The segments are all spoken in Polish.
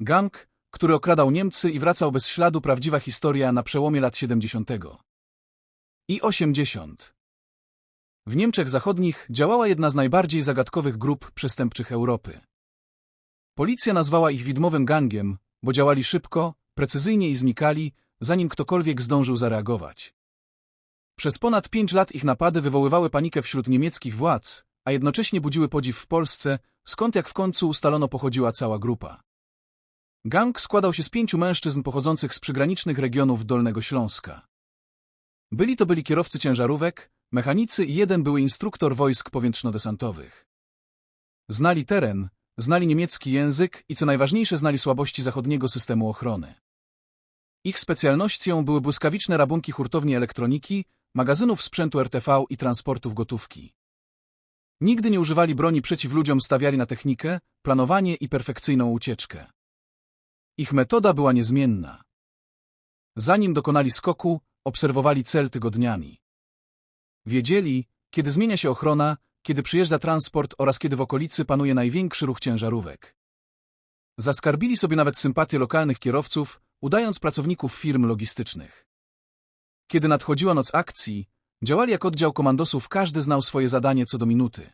Gang, który okradał Niemcy i wracał bez śladu prawdziwa historia na przełomie lat 70. i 80. W Niemczech Zachodnich działała jedna z najbardziej zagadkowych grup przestępczych Europy. Policja nazwała ich widmowym gangiem, bo działali szybko, precyzyjnie i znikali, zanim ktokolwiek zdążył zareagować. Przez ponad pięć lat ich napady wywoływały panikę wśród niemieckich władz, a jednocześnie budziły podziw w Polsce, skąd jak w końcu ustalono pochodziła cała grupa. Gang składał się z pięciu mężczyzn pochodzących z przygranicznych regionów Dolnego Śląska. Byli to byli kierowcy ciężarówek, mechanicy i jeden były instruktor wojsk powietrzno-desantowych. Znali teren, znali niemiecki język i co najważniejsze znali słabości zachodniego systemu ochrony. Ich specjalnością były błyskawiczne rabunki hurtowni elektroniki, magazynów sprzętu RTV i transportów gotówki. Nigdy nie używali broni przeciw ludziom, stawiali na technikę, planowanie i perfekcyjną ucieczkę. Ich metoda była niezmienna. Zanim dokonali skoku, obserwowali cel tygodniami. Wiedzieli, kiedy zmienia się ochrona, kiedy przyjeżdża transport oraz kiedy w okolicy panuje największy ruch ciężarówek. Zaskarbili sobie nawet sympatię lokalnych kierowców, udając pracowników firm logistycznych. Kiedy nadchodziła noc akcji, działali jak oddział komandosów, każdy znał swoje zadanie co do minuty.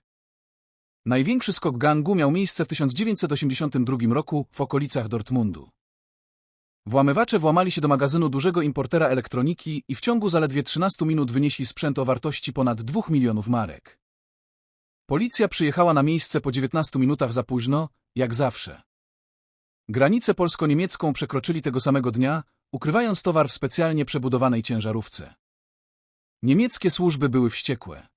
Największy skok gangu miał miejsce w 1982 roku w okolicach Dortmundu. Włamywacze włamali się do magazynu dużego importera elektroniki i w ciągu zaledwie 13 minut wynieśli sprzęt o wartości ponad 2 milionów marek. Policja przyjechała na miejsce po 19 minutach za późno, jak zawsze. Granicę polsko-niemiecką przekroczyli tego samego dnia, ukrywając towar w specjalnie przebudowanej ciężarówce. Niemieckie służby były wściekłe.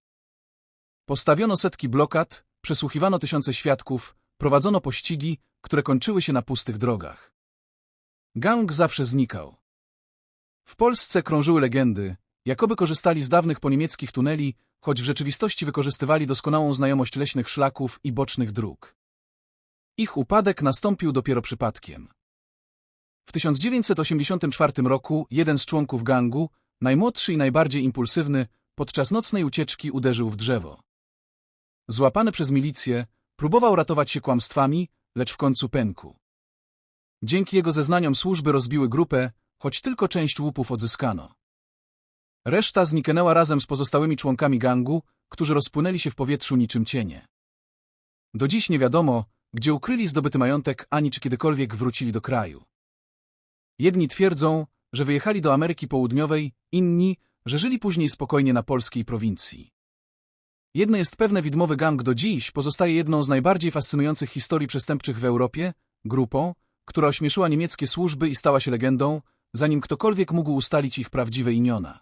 Postawiono setki blokad, przesłuchiwano tysiące świadków, prowadzono pościgi, które kończyły się na pustych drogach. Gang zawsze znikał. W Polsce krążyły legendy, jakoby korzystali z dawnych poniemieckich tuneli, choć w rzeczywistości wykorzystywali doskonałą znajomość leśnych szlaków i bocznych dróg. Ich upadek nastąpił dopiero przypadkiem. W 1984 roku jeden z członków gangu, najmłodszy i najbardziej impulsywny, podczas nocnej ucieczki uderzył w drzewo. Złapany przez milicję, próbował ratować się kłamstwami, lecz w końcu pękł. Dzięki jego zeznaniom służby rozbiły grupę, choć tylko część łupów odzyskano. Reszta zniknęła razem z pozostałymi członkami gangu, którzy rozpłynęli się w powietrzu niczym cienie. Do dziś nie wiadomo, gdzie ukryli zdobyty majątek, ani czy kiedykolwiek wrócili do kraju. Jedni twierdzą, że wyjechali do Ameryki Południowej, inni, że żyli później spokojnie na polskiej prowincji. Jedno jest pewne, widmowy gang do dziś pozostaje jedną z najbardziej fascynujących historii przestępczych w Europie, grupą, która ośmieszyła niemieckie służby i stała się legendą, zanim ktokolwiek mógł ustalić ich prawdziwe imiona.